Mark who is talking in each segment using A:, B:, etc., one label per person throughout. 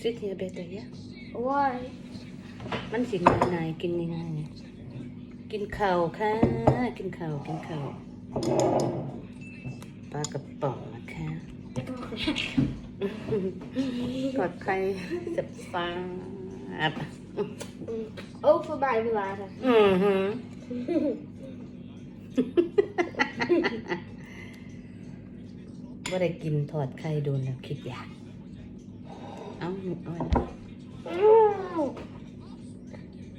A: Sit here better, yeah?
B: Why?
A: มันสิง่ายง่ายๆกินง่ายๆไงกินข้าวค่ะ กินข้าวกินข้าวปลากระป๋องนะคะกอดไข่จับฟาบ
B: Ook voor mij bewaren.
A: อือหือว่าได้กินทอดไข่โดนแล้วคิดอยาก เอาเอาไว้นะ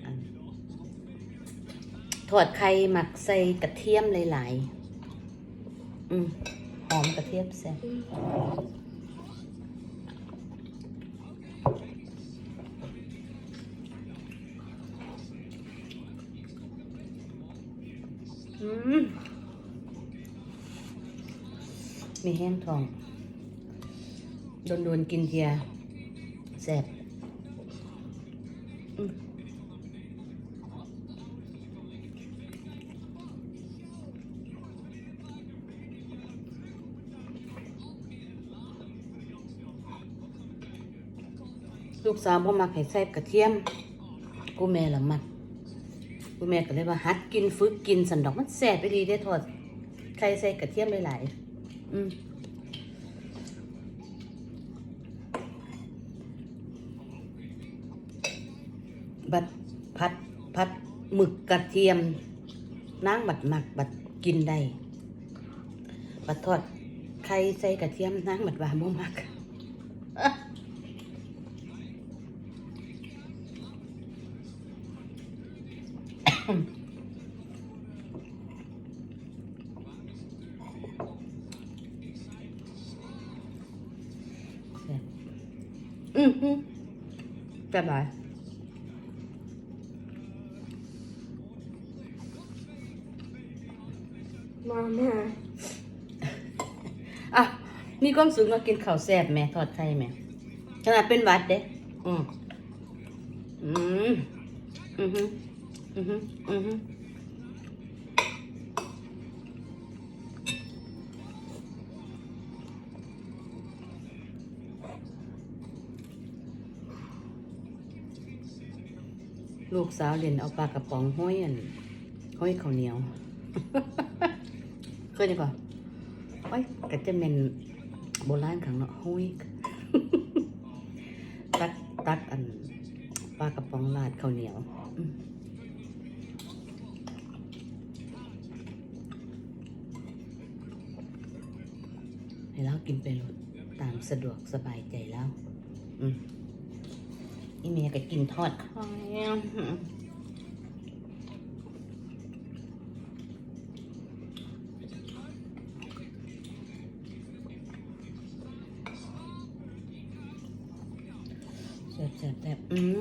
A: อันทอดไข่หมักใส่กระเทียมหลายๆ อืมหอมกระเทียมแซ่บอืมมีแห้งทอง โดน ๆ กินเทีย แซ่บอืมลูกสาวบ่มักให้ใส่กระเทียม กูแม่ละมักกูแม่ก็เลยว่าหัดกินฝึกกินสันดอกมันแซ่บไปดีได้อทอดไข่ใส่กระเทียมหลายๆอืม บัดพัดพัดหมึกกระเทียมนางบัดหมักบัดกินได้บัดทอดไข่ใส่กระเทียมนางบัดว่าบ่มักอือหือแซ่บห ลาย
B: Mama.
A: อะนี่ความสุขมากินข้าวแซ่บแม่ทอดไข่แม่ขนาดเป็นวัดเด้อืมอืมอือหืออือหืออือหือลูกสาวเรียนเอาปลากระป๋องห้อยอันห้อยข้าวเหนียว เคยดีกว่าโอ้ยก็จะเป็นโบราณขังเนาะห้ยตักตักอันปลากระป๋องราดข้าวเหนียวอืมให้เรากินไปเลยตามสะดวกสบายใจแล้ว อืมอีเมียก็กินทอดข่อืม ซ่บแซ่บแซ่บอืม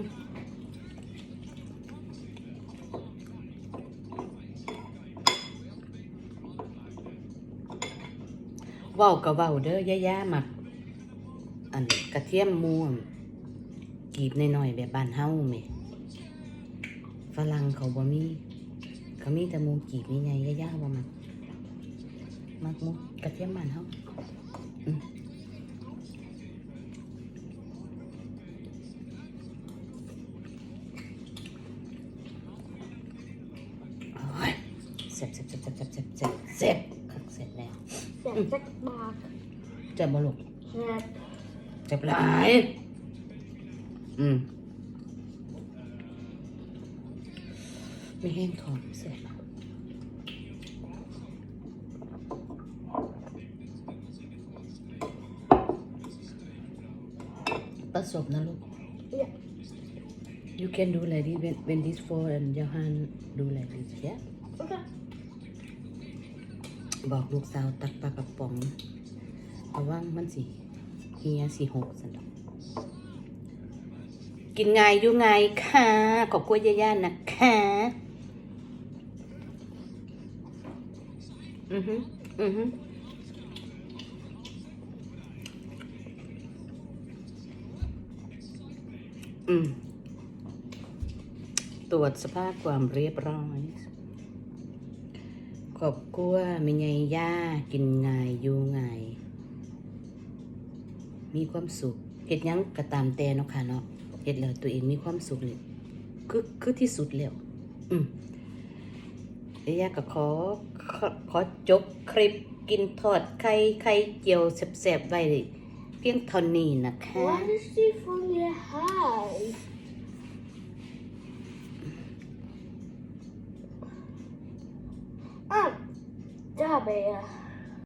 A: เว้าก็เว้าเด้อย่าๆมักอันกระเทียมหมูอั่นกีบน้อยๆแบบบ้านเฮาแหม่ฝรั่งเขาบ่มีเขามีแต่หมูกีบใหญ่ๆย่าๆบ่มักมักหมูกระเทียมบ้านเฮา สร็จเสร็จเสร็จเสร็จเสร็จเสร็จเสร็จเสร็จคักเสร็จแล้ว
B: Zet, zet maak.
A: เจ็บบ่ลูก
B: Zet.
A: เจ็บหลายอืมไม่แห้งทองเสร็จแล้วประสบนะลูก
B: Ja.
A: you can do like this when when this for and Johan do like this yeah
B: Oké.
A: บอกลูกสาวตักปลากระป๋องระวังมันสิเฮียสิหกสันดอกกินไงอยู่ไงค่ะขอบคุณย่าๆนะคะอือฮึอือฮึอืมตรวจสภาพความเรียบร้อย ขอบกลัวมีไงย่ากินง่ายอยู่ง่าย มีความสุขเฮ็ดยังก็ตามแต่เนาะค่ะเนาะเฮ็ดแล้วตัวเองมีความสุขนี่คือคือที่สุดแล้ว อืมเอ้ยาก็ขอขอขอจบคลิปกินทอดไข่ไข่เจียวแซ่บๆไว้เพียงเท่านี้นะคะ
B: Why is she from your house? 悲啊。